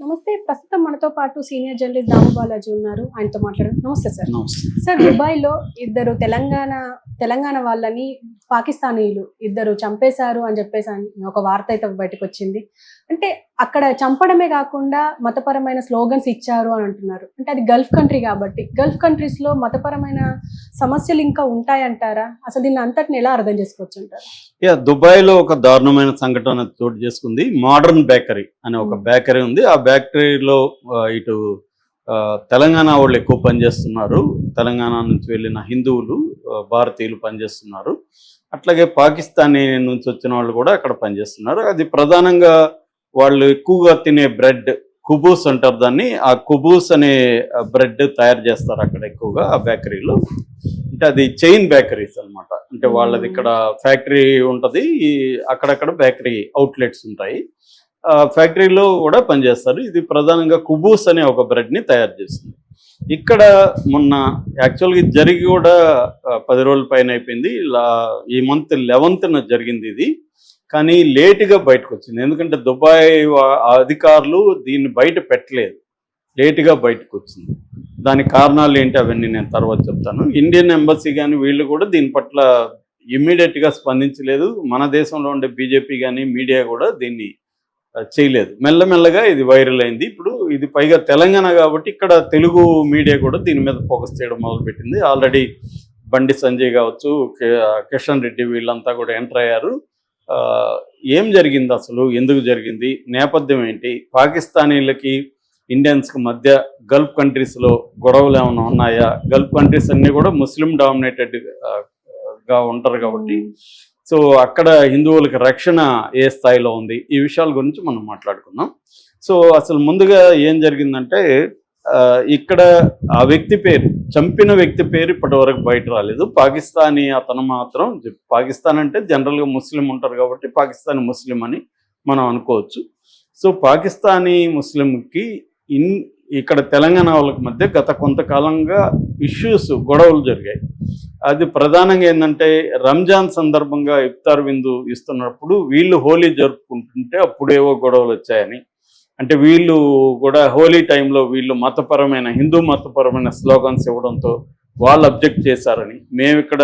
నమస్తే ప్రస్తుతం మనతో పాటు సీనియర్ జర్నలిస్ట్ దాము బాలాజీ ఉన్నారు. ఆయనతో మాట్లాడారు నమస్తే సార్. నమస్తే. సార్ దుబాయ్లో ఇద్దరు తెలంగాణ తెలంగాణ వాళ్ళని పాకిస్తానీలు ఇద్దరు చంపేశారు అని చెప్పేసి ఒక వార్త అయితే బయటకు వచ్చింది. అంటే అక్కడ చంపడమే కాకుండా మతపరమైన స్లోగన్స్ ఇచ్చారు అని అంటున్నారు. అంటే అది గల్ఫ్ కంట్రీ కాబట్టి. గల్ఫ్ కంట్రీస్లో మతపరమైన సమస్యలు ఇంకా ఉంటాయంటారా? అసలు దీన్ని అంతటిని ఎలా అర్థం చేసుకోవచ్చు అంటారు? యా దుబాయ్లో ఒక దారుణమైన సంఘటన చోటు చేసుకుంది. మోడర్న్ బేకరీ అనే ఒక. బేకరీ ఉంది. ఆ బేకరీలో ఇటు తెలంగాణ వాళ్ళు ఎక్కువ పనిచేస్తున్నారు. తెలంగాణ నుంచి వెళ్ళిన హిందువులు భారతీయులు పనిచేస్తున్నారు. అట్లాగే పాకిస్తానీ నుంచి వచ్చిన వాళ్ళు కూడా అక్కడ పనిచేస్తున్నారు. అది ప్రధానంగా వాళ్ళు ఎక్కువగా తినే బ్రెడ్ కుబూస్ అంటారు దాన్ని. ఆ కుబూస్ అనే బ్రెడ్ తయారు చేస్తారు అక్కడ ఎక్కువగా ఆ బేకరీలో. అంటే అది చైన్ బేకరీస్ అన్నమాట. అంటే వాళ్ళది ఇక్కడ ఫ్యాక్టరీ ఉంటది. అక్కడక్కడ బేకరీ అవుట్లెట్స్ ఉంటాయి. ఆ ఫ్యాక్టరీలో కూడా పనిచేస్తారు. ఇది ప్రధానంగా కుబూస్ అనే ఒక బ్రెడ్ని తయారు చేస్తుంది. ఇక్కడ మొన్న యాక్చువల్గా ఇది జరిగి కూడా పది రోజుల పైన అయిపోయింది. ఇలా ఈ మంత్ లెవెన్త్న జరిగింది ఇది. కానీ లేటుగా బయటకు వచ్చింది ఎందుకంటే దుబాయ్ అధికారులు దీన్ని బయట పెట్టలేదు. లేటుగా బయటకు వచ్చింది దానికి కారణాలు ఏంటి అవన్నీ నేను తర్వాత చెప్తాను. ఇండియన్ ఎంబసీ కానీ వీళ్ళు కూడా దీని పట్ల ఇమ్మీడియట్గా స్పందించలేదు. మన దేశంలో ఉండే బీజేపీ కానీ మీడియా కూడా దీన్ని చేయలేదు. మెల్లమెల్లగా ఇది వైరల్ అయింది. ఇప్పుడు ఇది పైగా తెలంగాణ కాబట్టి ఇక్కడ తెలుగు మీడియా కూడా దీని మీద ఫోకస్ చేయడం మొదలుపెట్టింది. ఆల్రెడీ బండి సంజయ్ కావచ్చు కిషన్ రెడ్డి వీళ్ళంతా కూడా ఎంటర్ అయ్యారు. ఏం జరిగింది అసలు? ఎందుకు జరిగింది? నేపథ్యం ఏంటి? పాకిస్తానీలకి ఇండియన్స్కి మధ్య గల్ఫ్ కంట్రీస్లో గొడవలు ఏమైనా ఉన్నాయా? గల్ఫ్ కంట్రీస్ అన్నీ కూడా ముస్లిం డామినేటెడ్గా ఉంటారు కాబట్టి. సో అక్కడ హిందువులకి రక్షణ ఏ స్థాయిలో ఉంది? ఈ విషయాల గురించి మనం మాట్లాడుకుందాం. సో అసలు ముందుగా ఏం జరిగిందంటే ఇక్కడ ఆ వ్యక్తి పేరు చంపిన వ్యక్తి పేరు ఇప్పటి వరకు బయట రాలేదు. పాకిస్తానీ అతను మాత్రం పాకిస్తాన్ అంటే జనరల్గా ముస్లిం ఉంటారు కాబట్టి పాకిస్తానీ ముస్లిం అని మనం అనుకోవచ్చు. సో పాకిస్తానీ ముస్లింకి ఇన్ ఇక్కడ తెలంగాణ వాళ్ళకి మధ్య గత కొంతకాలంగా ఇష్యూస్ గొడవలు జరిగాయి. అది ప్రధానంగా ఏంటంటే రంజాన్ సందర్భంగా ఇఫ్తార్ విందు ఇస్తున్నప్పుడు వీళ్ళు హోలీ జరుపుకుంటుంటే అప్పుడేవో గొడవలు వచ్చాయని అంటే వీళ్ళు కూడా హోలీ టైంలో వీళ్ళు మతపరమైన హిందూ మతపరమైన స్లోగన్స్ ఇవ్వడంతో వాళ్ళు అబ్జెక్ట్ చేశారని. మేము ఇక్కడ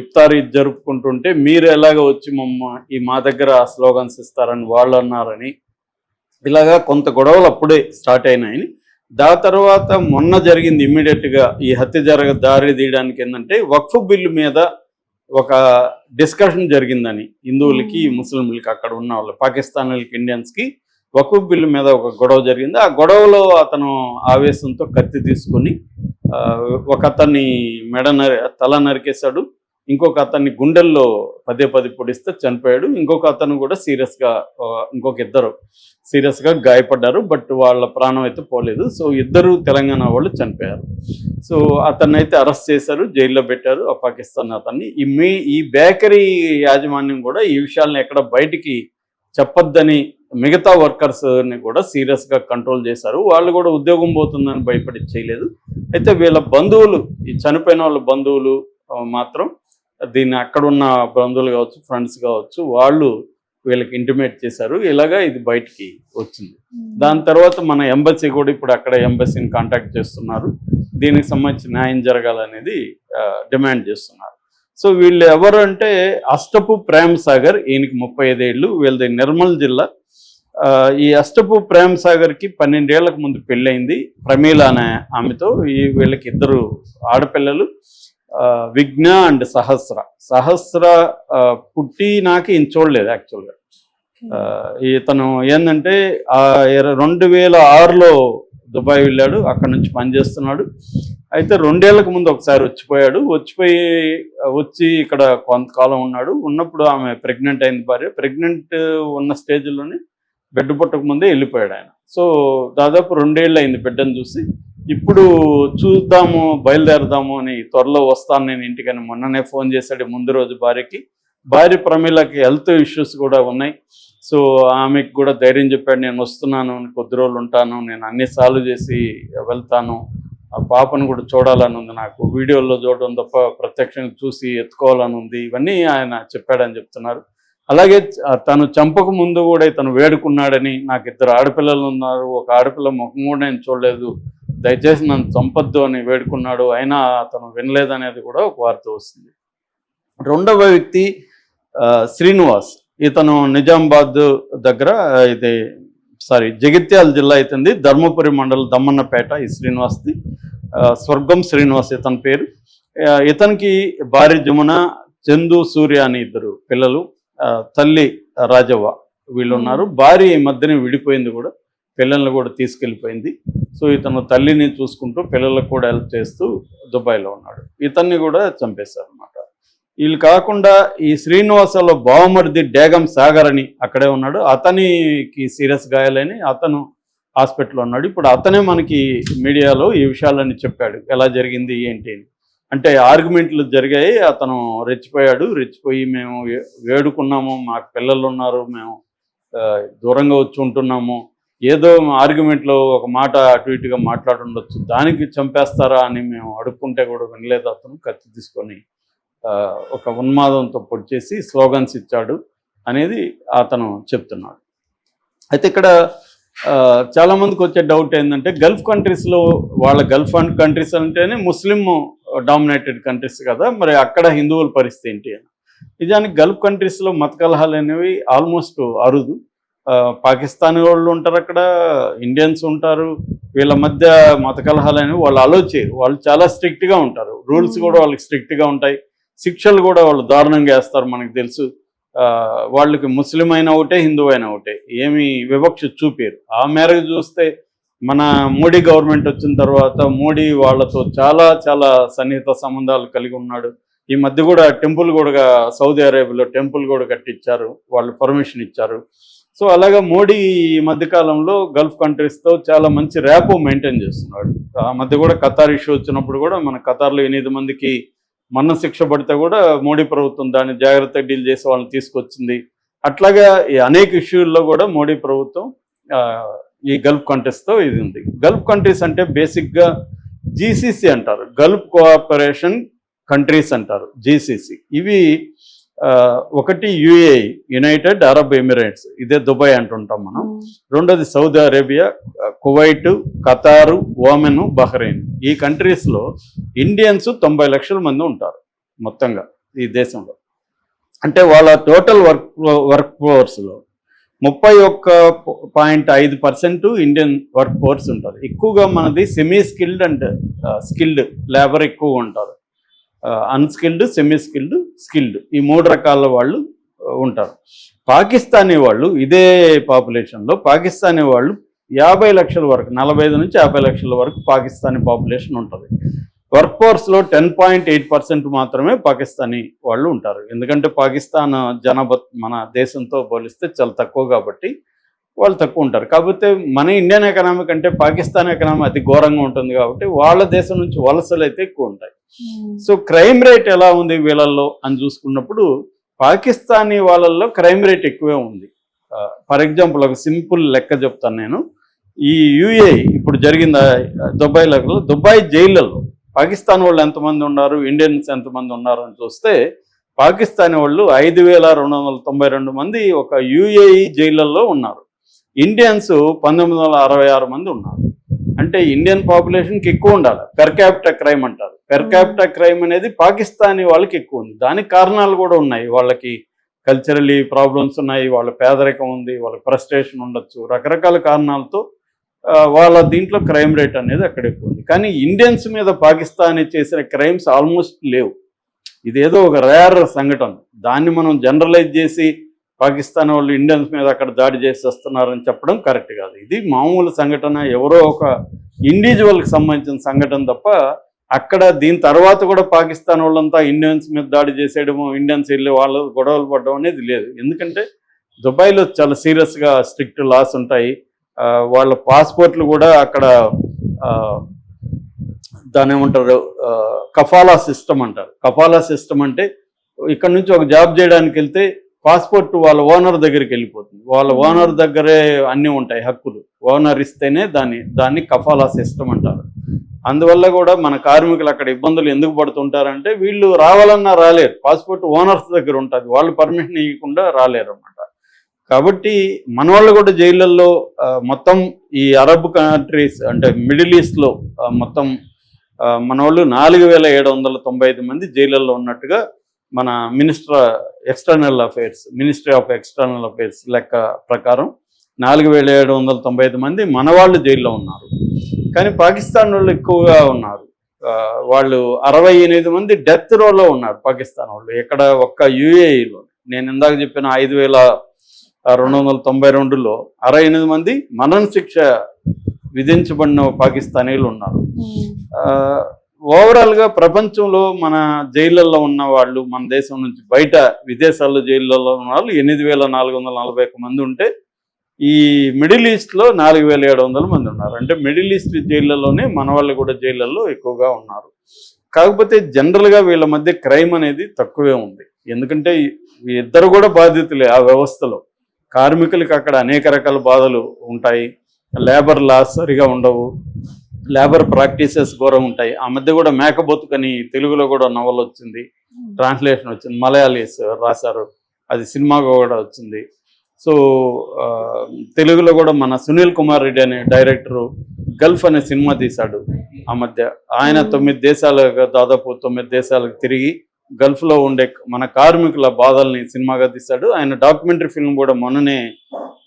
ఇఫ్తార్ జరుపుకుంటుంటే మీరు ఎలాగ వచ్చి మమ్మ ఈ మా దగ్గర స్లోగన్స్ ఇస్తారని వాళ్ళు అన్నారని. ఇలాగా కొంత గొడవలు అప్పుడే స్టార్ట్ అయినాయని. దాని తర్వాత మొన్న జరిగింది immediate గా ఈ హత్య జరగ దారి తీయడానికి ఏంటంటే వక్ఫ్ బిల్లు మీద ఒక డిస్కషన్ జరిగిందని హిందువులకి ముస్లింలకి అక్కడ ఉన్న వాళ్ళు పాకిస్తానీలకి ఇండియన్స్కి వక్ఫ్ బిల్లు మీద ఒక గొడవ జరిగింది. ఆ గొడవలో అతను ఆవేశంతో కత్తి తీసుకొని ఒక అతన్ని మెడ నరి తల నరికేశాడు. ఇంకొక అతన్ని గుండెల్లో పదే పది పొడిస్తే చనిపోయాడు. ఇంకొక అతను కూడా సీరియస్గా ఇంకొక ఇద్దరు సీరియస్గా గాయపడ్డారు. బట్ వాళ్ళ ప్రాణం అయితే పోలేదు. సో ఇద్దరు తెలంగాణ వాళ్ళు చనిపోయారు. సో అతన్ని అయితే అరెస్ట్ చేశారు జైల్లో పెట్టారు ఆ పాకిస్తాన్ అతన్ని. ఈ మీ ఈ బేకరీ యాజమాన్యం కూడా ఈ విషయాలను ఎక్కడ బయటికి చెప్పొద్దని మిగతా వర్కర్స్ని కూడా సీరియస్గా కంట్రోల్ చేశారు. వాళ్ళు కూడా ఉద్యోగం పోతుందని భయపడి చేయలేదు. అయితే వీళ్ళ బంధువులు ఈ చనిపోయిన వాళ్ళ బంధువులు మాత్రం దీన్ని అక్కడ ఉన్న బంధువులు కావచ్చు ఫ్రెండ్స్ కావచ్చు వాళ్ళు వీళ్ళకి ఇంటిమేట్ చేశారు. ఇలాగా ఇది బయటికి వచ్చింది. దాని తర్వాత మన ఎంబసీ కూడా ఇప్పుడు అక్కడ ఎంబసీని కాంటాక్ట్ చేస్తున్నారు. దీనికి సంబంధించి న్యాయం జరగాలనేది డిమాండ్ చేస్తున్నారు. సో వీళ్ళు ఎవరు అంటే అష్టపు ప్రేమ్ సాగర్ ఈయనకి ముప్పై ఐదేళ్ళు వీళ్ళది నిర్మల్ జిల్లా. ఈ అష్టపు ప్రేమ్ సాగర్కి పన్నెండేళ్ళకు ముందు పెళ్ళైంది ప్రమీల అనే ఆమెతో. ఈ వీళ్ళకి ఇద్దరు ఆడపిల్లలు. విఘ్న అండ్ సహస్ర. సహస్ర పుట్టి నాకు ఈయన చూడలేదు యాక్చువల్గా. ఇతను ఏంటంటే రెండు వేల ఆరులో దుబాయ్ వెళ్ళాడు అక్కడ నుంచి పనిచేస్తున్నాడు. అయితే రెండేళ్ళకు ముందు ఒకసారి వచ్చిపోయాడు. వచ్చిపోయి వచ్చి ఇక్కడ కొంతకాలం ఉన్నాడు. ఉన్నప్పుడు ఆమె ప్రెగ్నెంట్ అయింది భార్య. ప్రెగ్నెంట్ ఉన్న స్టేజ్లోనే బిడ్డ పుట్టక ముందే వెళ్ళిపోయాడు ఆయన. సో దాదాపు రెండేళ్ళు అయింది బిడ్డను చూసి. ఇప్పుడు చూద్దాము బయలుదేరదాము అని త్వరలో వస్తాను నేను ఇంటికని మొన్ననే ఫోన్ చేశాడు ముందు రోజు భార్యకి. భార్య ప్రమీలకి హెల్త్ ఇష్యూస్ కూడా ఉన్నాయి. సో ఆమెకు కూడా ధైర్యం చెప్పాడు నేను వస్తున్నాను కొద్ది రోజులు ఉంటాను నేను అన్ని సాల్వ్ చేసి వెళ్తాను. ఆ పాపను కూడా చూడాలని ఉంది నాకు. వీడియోలో చూడడం తప్ప ప్రత్యక్షంగా చూసి ఎత్తుకోవాలని ఉంది. ఇవన్నీ ఆయన చెప్పాడని చెప్తున్నారు. అలాగే తను చంపక ముందు కూడా ఇతను వేడుకున్నాడని నాకు ఇద్దరు ఆడపిల్లలు ఉన్నారు. ఒక ఆడపిల్ల ముఖం కూడా నేను చూడలేదు. దయచేసి నన్ను చంపద్దు అని వేడుకున్నాడు. అయినా అతను వినలేదనేది కూడా ఒక వార్త వస్తుంది. రెండవ వ్యక్తి శ్రీనివాస్. ఇతను నిజామాబాద్ దగ్గర ఇది సారీ జగిత్యాల జిల్లా అవుతుంది ధర్మపురి మండలం దమ్మన్నపేట ఈ శ్రీనివాస్ది. స్వర్గం శ్రీనివాస్ ఇతని పేరు. ఇతనికి భార్య జమున చందు సూర్య అని ఇద్దరు పిల్లలు. తల్లి రాజవ్వ వీళ్ళు ఉన్నారు భార్య ఈ మధ్యన విడిపోయింది కూడా. పిల్లల్ని కూడా తీసుకెళ్ళిపోయింది. సో ఇతను తల్లిని చూసుకుంటూ పిల్లలకు కూడా హెల్ప్ చేస్తూ దుబాయ్లో ఉన్నాడు. ఇతన్ని కూడా చంపేశారు అనమాట వీళ్ళు కాకుండా ఈ శ్రీనివాసలో బావమరిది డేగం సాగర్ అని అక్కడే ఉన్నాడు. అతనికి సీరియస్ గాయాలని అతను హాస్పిటల్లో ఉన్నాడు. ఇప్పుడు అతనే మనకి మీడియాలో ఈ విషయాలన్నీ చెప్పాడు. ఎలా జరిగింది ఏంటి అని. అంటే ఆర్గ్యుమెంట్లు జరిగాయి. అతను రెచ్చిపోయాడు. రెచ్చిపోయి మేము వే- వేడుకున్నాము. మాకు పిల్లలు ఉన్నారు. మేము దూరంగా వచ్చి ఉంటున్నాము. ఏదో ఆర్గ్యుమెంట్లో ఒక మాట అటు ఇటుగా మాట్లాడుండొచ్చు. దానికి చంపేస్తారా అని మేము అడుక్కుంటే కూడా వినలేదు అతను. కత్తి తీసుకొని ఒక ఉన్మాదంతో పొడిచేసి స్లోగన్స్ ఇచ్చాడు అనేది అతను చెప్తున్నాడు. అయితే ఇక్కడ చాలా మందికి వచ్చే డౌట్ ఏంటంటే గల్ఫ్ కంట్రీస్లో వాళ్ళ గల్ఫ్ కంట్రీస్ అంటేనే ముస్లిం డామినేటెడ్ కంట్రీస్ కదా. మరి అక్కడ హిందువుల పరిస్థితి ఏంటి? అని నిజానికి గల్ఫ్ కంట్రీస్లో మత కలహాలు అనేవి ఆల్మోస్ట్ అరుదు. పాకిస్తానీ వాళ్ళు ఉంటారు అక్కడ ఇండియన్స్ ఉంటారు. వీళ్ళ మధ్య మత కలహాలు అనేవి వాళ్ళు అలో చేయరు. వాళ్ళు చాలా స్ట్రిక్ట్గా ఉంటారు. రూల్స్ కూడా వాళ్ళకి స్ట్రిక్ట్గా ఉంటాయి. శిక్షలు కూడా వాళ్ళు దారుణంగా వేస్తారు మనకు తెలుసు. వాళ్ళకి ముస్లిం అయినా ఒకటే హిందూ అయినా ఒకటే. ఏమి వివక్ష చూపారు. ఆ మేరకు చూస్తే మన మోడీ గవర్నమెంట్ వచ్చిన తర్వాత మోడీ వాళ్ళతో చాలా చాలా సన్నిహిత సంబంధాలు కలిగి ఉన్నాడు. ఈ మధ్య కూడా టెంపుల్ కూడా సౌదీ అరేబియాలో టెంపుల్ కూడా కట్టించారు. వాళ్ళు పర్మిషన్ ఇచ్చారు. సో అలాగా మోడీ ఈ మధ్యకాలంలో గల్ఫ్ కంట్రీస్తో చాలా మంచి ర్యాపో మెయింటైన్ చేస్తున్నాడు. ఆ మధ్య కూడా ఖతార్ ఇష్యూ వచ్చినప్పుడు కూడా మన ఖతార్లో ఎనిమిది మందికి మన్న శిక్ష పడితే కూడా మోడీ ప్రభుత్వం దాన్ని జాగ్రత్తగా డీల్ చేసి వాళ్ళని తీసుకొచ్చింది. అట్లాగా ఈ అనేక ఇష్యూల్లో కూడా మోడీ ప్రభుత్వం ఈ గల్ఫ్ కంట్రీస్తో ఇది ఉంది. గల్ఫ్ కంట్రీస్ అంటే బేసిక్గా జీసీసీ అంటారు. గల్ఫ్ కోఆపరేషన్ కంట్రీస్ అంటారు జీసీసీ ఇవి ఒకటి యుఏ యునైటెడ్ అరబ్ ఎమిరేట్స్ ఇదే దుబాయ్ అంటుంటాం మనం. రెండోది Saudi Arabia Kuwait Qatar Oman Bahrain. ఈ కంట్రీస్లో ఇండియన్స్ తొంభై లక్షల మంది ఉంటారు మొత్తంగా ఈ దేశంలో. అంటే వాళ్ళ టోటల్ వర్క్ వర్క్ ఫోర్స్లో ముప్పై ఒక్క పాయింట్ ఐదు పర్సెంట్ ఇండియన్ వర్క్ ఫోర్స్ ఉంటుంది ఎక్కువగా మనది semi skilled and skilled labour ఎక్కువ ఉంటారు. అన్స్కిల్డ్ సెమీ స్కిల్డ్ స్కిల్డ్ ఈ మూడు రకాల వాళ్ళు ఉంటారు. పాకిస్తానీ వాళ్ళు ఇదే పాపులేషన్లో పాకిస్తానీ వాళ్ళు యాభై లక్షల వరకు నలభై ఐదు నుంచి యాభై లక్షల వరకు పాకిస్తానీ పాపులేషన్ ఉంటుంది. వర్క్ ఫోర్స్లో టెన్ పాయింట్ ఎయిట్ పర్సెంట్ మాత్రమే పాకిస్తానీ వాళ్ళు ఉంటారు. ఎందుకంటే పాకిస్తాన్ జనాభా మన దేశంతో పోలిస్తే చాలా తక్కువ కాబట్టి వాళ్ళు తక్కువ ఉంటారు. కాకపోతే మన ఇండియన్ ఎకనామిక్ అంటే పాకిస్తాన్ ఎకనామీ అతి ఘోరంగా ఉంటుంది కాబట్టి వాళ్ళ దేశం నుంచి వలసలు అయితే ఎక్కువ ఉంటాయి. సో క్రైమ్ రేట్ ఎలా ఉంది వీళ్ళల్లో అని చూసుకున్నప్పుడు పాకిస్తానీ వాళ్ళల్లో క్రైమ్ రేట్ ఎక్కువే ఉంది. ఫర్ ఎగ్జాంపుల్ ఒక సింపుల్ లెక్క చెప్తాను నేను. ఈ యుఏ ఇప్పుడు జరిగిన దుబాయ్లో దుబాయ్ జైళ్ళలో పాకిస్తాన్ వాళ్ళు ఎంతమంది ఉన్నారు ఇండియన్స్ ఎంతమంది ఉన్నారు అని చూస్తే పాకిస్తానీ వాళ్ళు ఐదు వేల రెండు వందల తొంభై రెండు మంది ఒక యుఏఈ జైళ్ళల్లో ఉన్నారు. ఇండియన్స్ పంతొమ్మిది వందల అరవై ఆరు మంది ఉన్నారు. అంటే ఇండియన్ పాపులేషన్కి ఎక్కువ ఉండాలి. పెర్ క్యాపిటల్ క్రైమ్ అంటారు. పెర్ క్యాపిటల్ క్రైమ్ అనేది పాకిస్తానీ వాళ్ళకి ఎక్కువ ఉంది. దానికి కారణాలు కూడా ఉన్నాయి. వాళ్ళకి కల్చరలీ ప్రాబ్లమ్స్ ఉన్నాయి. వాళ్ళ పేదరికం ఉంది. వాళ్ళ ఫ్రస్ట్రేషన్ ఉండొచ్చు. రకరకాల కారణాలతో వాళ్ళ దీంట్లో క్రైమ్ రేట్ అనేది అక్కడ ఎక్కువ ఉంది. కానీ ఇండియన్స్ మీద పాకిస్తానీ చేసిన క్రైమ్స్ ఆల్మోస్ట్ లేవు. ఇదేదో ఒక రేర్ సంఘటన. దాన్ని మనం జనరలైజ్ చేసి పాకిస్తాన్ వాళ్ళు ఇండియన్స్ మీద అక్కడ దాడి చేసి వస్తున్నారని చెప్పడం కరెక్ట్ కాదు. ఇది మామూలు సంఘటన ఎవరో ఒక ఇండివిజువల్కి సంబంధించిన సంఘటన తప్ప అక్కడ దీని తర్వాత కూడా పాకిస్తాన్ వాళ్ళంతా ఇండియన్స్ మీద దాడి చేసేయడము ఇండియన్స్ వెళ్ళి వాళ్ళు గొడవలు పడడం అనేది లేదు. ఎందుకంటే దుబాయ్లో చాలా సీరియస్గా స్ట్రిక్ట్ లాస్ ఉంటాయి. వాళ్ళ పాస్పోర్ట్లు కూడా అక్కడ దాని ఏమంటారు కఫాలా సిస్టమ్ అంటారు. కఫాలా సిస్టమ్ అంటే ఇక్కడ నుంచి ఒక జాబ్ చేయడానికి వెళ్తే పాస్పోర్ట్ వాళ్ళ ఓనర్ దగ్గరికి వెళ్ళిపోతుంది. వాళ్ళ ఓనర్ దగ్గరే అన్నీ ఉంటాయి హక్కులు. ఓనర్ ఇస్తేనే దాన్ని దాన్ని కఫాలా సిస్టమ్ అంటారు. అందువల్ల కూడా మన కార్మికులు అక్కడ ఇబ్బందులు ఎందుకు పడుతుంటారంటే వీళ్ళు రావాలన్నా రాలేరు. పాస్పోర్ట్ ఓనర్స్ దగ్గర ఉంటుంది. వాళ్ళు పర్మిషన్ ఇవ్వకుండా రాలేరు అనమాట కాబట్టి మన వాళ్ళు కూడా జైళ్ళల్లో మొత్తం ఈ అరబ్ కంట్రీస్ అంటే మిడిల్ ఈస్ట్లో మొత్తం మన వాళ్ళు నాలుగు వేల ఏడు వందల తొంభై ఐదు మంది జైళ్ళల్లో ఉన్నట్టుగా మన minister external affairs ministry of external affairs లెక్క ప్రకారం నాలుగు వేల ఏడు వందల తొంభై ఐదు మంది మన వాళ్ళు జైల్లో ఉన్నారు. కానీ పాకిస్తాన్ వాళ్ళు ఎక్కువగా ఉన్నారు. వాళ్ళు అరవై ఎనిమిది మంది డెత్ రోలో ఉన్నారు పాకిస్తాన్ వాళ్ళు. ఇక్కడ ఒక్క యుఏఈలో నేను ఇందాక చెప్పిన ఐదు వేల రెండు వందల తొంభై రెండులో అరవై ఎనిమిది మంది మరణ శిక్ష విధించబడిన పాకిస్తానీలు ఉన్నారు. ఓవరాల్గా ప్రపంచంలో మన జైళ్ళల్లో ఉన్న వాళ్ళు మన దేశం నుంచి బయట విదేశాల్లో జైళ్ళల్లో ఉన్న వాళ్ళు ఎనిమిది వేల నాలుగు వందల నలభై ఒక్క మంది ఉంటే ఈ మిడిల్ ఈస్ట్లో నాలుగు వేల ఏడు వందల మంది ఉన్నారు. అంటే మిడిల్ ఈస్ట్ జైళ్ళలోనే మన వాళ్ళు కూడా జైళ్ళల్లో ఎక్కువగా ఉన్నారు. కాకపోతే జనరల్గా వీళ్ళ మధ్య క్రైమ్ అనేది తక్కువే ఉంది. ఎందుకంటే ఇద్దరు కూడా బాధితులే ఆ వ్యవస్థలో. కార్మికులకి అక్కడ అనేక రకాల బాధలు ఉంటాయి. లేబర్ లాస్ సరిగా ఉండవు. లేబర్ ప్రాక్టీసెస్ ఘోరం ఉంటాయి. ఆ మధ్య కూడా మేకబొతుకని తెలుగులో కూడా నవల వచ్చింది. ట్రాన్స్లేషన్ వచ్చింది. మలయాళీస్ రాశారు. అది సినిమాగా కూడా వచ్చింది. సో తెలుగులో కూడా మన సునీల్ కుమార్ రెడ్డి అనే డైరెక్టరు గల్ఫ్ అనే సినిమా తీశాడు ఆ మధ్య. ఆయన తొమ్మిది దేశాలకు దాదాపు తొమ్మిది దేశాలకు తిరిగి గల్ఫ్లో ఉండే మన కార్మికుల బాధల్ని సినిమాగా తీశాడు. ఆయన డాక్యుమెంటరీ ఫిల్మ్ కూడా మొన్ననే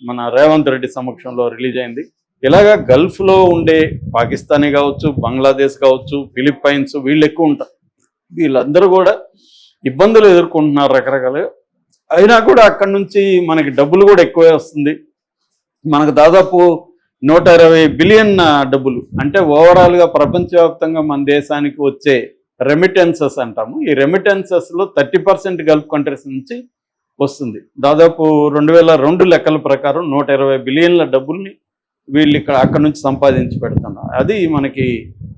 మన రేవంత్ రెడ్డి సమక్షంలో రిలీజ్ అయింది. ఇలాగా గల్ఫ్లో ఉండే పాకిస్తానీ కావచ్చు బంగ్లాదేశ్ కావచ్చు ఫిలిప్పైన్స్ వీళ్ళు ఎక్కువ ఉంటారు. వీళ్ళందరూ కూడా ఇబ్బందులు ఎదుర్కొంటున్నారు రకరకాలుగా. అయినా కూడా అక్కడి నుంచి మనకి డబ్బులు కూడా ఎక్కువే వస్తుంది. మనకు దాదాపు నూట ఇరవై బిలియన్ డబ్బులు. అంటే ఓవరాల్గా ప్రపంచవ్యాప్తంగా మన దేశానికి వచ్చే రెమిటెన్సెస్ అంటాము. ఈ రెమిటెన్సెస్లో థర్టీ పర్సెంట్ గల్ఫ్ కంట్రీస్ నుంచి వస్తుంది. దాదాపు రెండు వేల రెండు లెక్కల ప్రకారం నూట ఇరవై బిలియన్ల డబ్బుల్ని వీళ్ళు ఇక్కడ అక్కడ నుంచి సంపాదించి పెడుతున్నారు. అది మనకి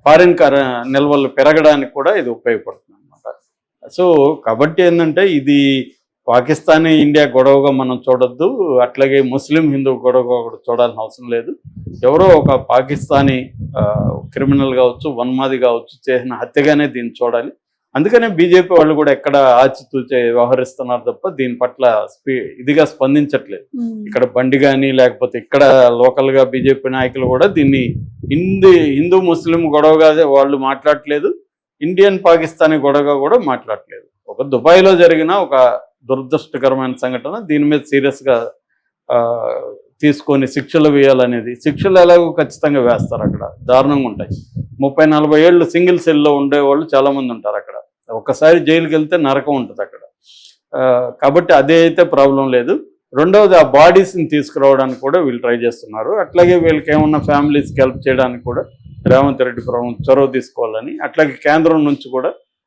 ఫారిన్ కర నిల్వలు పెరగడానికి కూడా ఇది ఉపయోగపడుతుంది అనమాట సో కాబట్టి ఏంటంటే ఇది పాకిస్తానీ ఇండియా గొడవగా మనం చూడొద్దు అట్లాగే ముస్లిం హిందూ గొడవగా కూడా చూడాల్సిన అవసరం లేదు. ఎవరో ఒక పాకిస్తానీ క్రిమినల్ కావచ్చు వన్మాది కావచ్చు చేసిన హత్యగానే దీన్ని చూడాలి. అందుకనే బీజేపీ వాళ్ళు కూడా ఎక్కడ ఆచితూచే వ్యవహరిస్తున్నారు తప్ప దీని పట్ల స్పీ ఇదిగా స్పందించట్లేదు. ఇక్కడ బండి కానీ లేకపోతే ఇక్కడ లోకల్గా బీజేపీ నాయకులు కూడా దీన్ని హిందూ హిందూ ముస్లిం గొడవగా వాళ్ళు మాట్లాడట్లేదు. ఇండియన్ పాకిస్తానీ గొడవగా కూడా మాట్లాడట్లేదు. ఒక దుబాయ్లో జరిగిన ఒక దురదృష్టకరమైన సంఘటన దీని మీద సీరియస్గా ఆ, తీసుకొని శిక్షలు వేయాలనేది. శిక్షలు ఎలాగో ఖచ్చితంగా వేస్తారు అక్కడ. దారుణంగా ఉంటాయి. ముప్పై నలభై ఏళ్ళు సింగిల్ సెల్లో ఉండేవాళ్ళు చాలా మంది ఉంటారు అక్కడ. ఒక్కసారి జైలుకి వెళ్తే నరకం ఉంటుంది అక్కడ. ఆ, కాబట్టి అదే అయితే ప్రాబ్లం లేదు. రెండవది ఆ బాడీస్ని తీసుకురావడానికి కూడా వీళ్ళు ట్రై చేస్తున్నారు. అట్లాగే వీళ్ళకి ఏమన్నా ఫ్యామిలీస్కి హెల్ప్ చేయడానికి కూడా రేవంత్ రెడ్డి ప్రభుత్వం చొరవ తీసుకోవాలని అట్లాగే కేంద్రం నుంచి కూడా